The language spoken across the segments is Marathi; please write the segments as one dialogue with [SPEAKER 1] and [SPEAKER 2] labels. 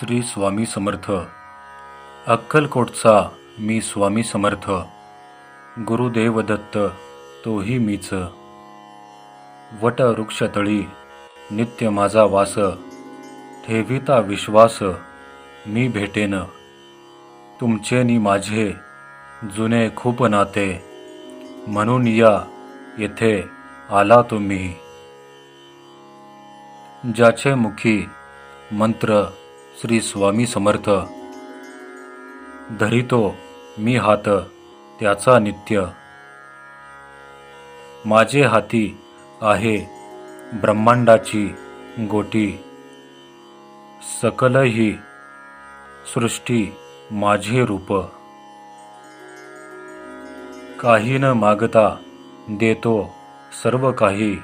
[SPEAKER 1] श्री स्वामी समर्थ. अक्कलकोटचा मी स्वामी समर्थ. गुरुदेव दत्त तोही मीच. वट वृक्षतळी नित्य माझा वास. ठेविता विश्वास मी भेटेन. तुमचे नि माझे जुने खूप नाते. म्हणून या येथे आला तुम्ही. ज्याचे मुखी मंत्र श्री स्वामी समर्थ. धरितो मी हात त्याचा नित्य. माझे हाती आहे ब्रह्मांडाची गोटी. सकल ही सृष्टी माझे रूप. काही न मागता देतो सर्व काही.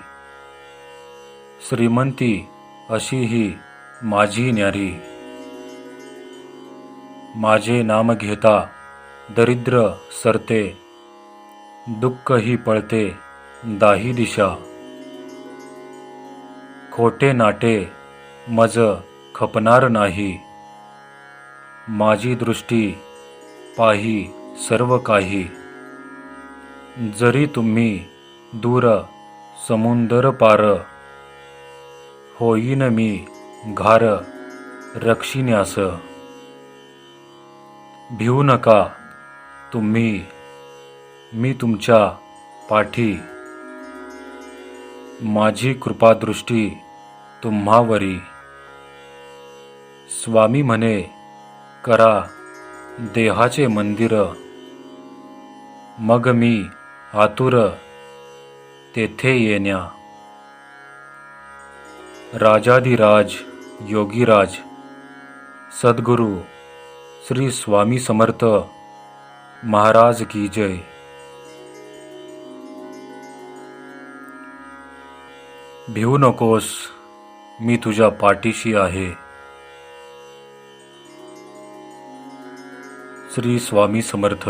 [SPEAKER 1] श्रीमंती अशी ही माझी न्यारी. माझे नाम घेता दरिद्र सरते दुःखही पळते दाही दिशा. खोटे नाटे मज खपणार नाही. माझी दृष्टी पाही सर्व काही. जरी तुम्ही दूर समुंदर पार होईन मी घार रक्षिण्यास. भिवू नका. तुम्ही मी तुमच्या पाठी. माझी कृपादृष्टी तुम्हावरी. स्वामी म्हणे करा देहाचे मंदिर. मग मी आतुर तेथे येण्या. राजाधिराज योगीराज सद्गुरू श्री स्वामी समर्थ महाराज की जय. भिवू नकोस मी तुझ्या पाठीशी आहे. श्री स्वामी समर्थ.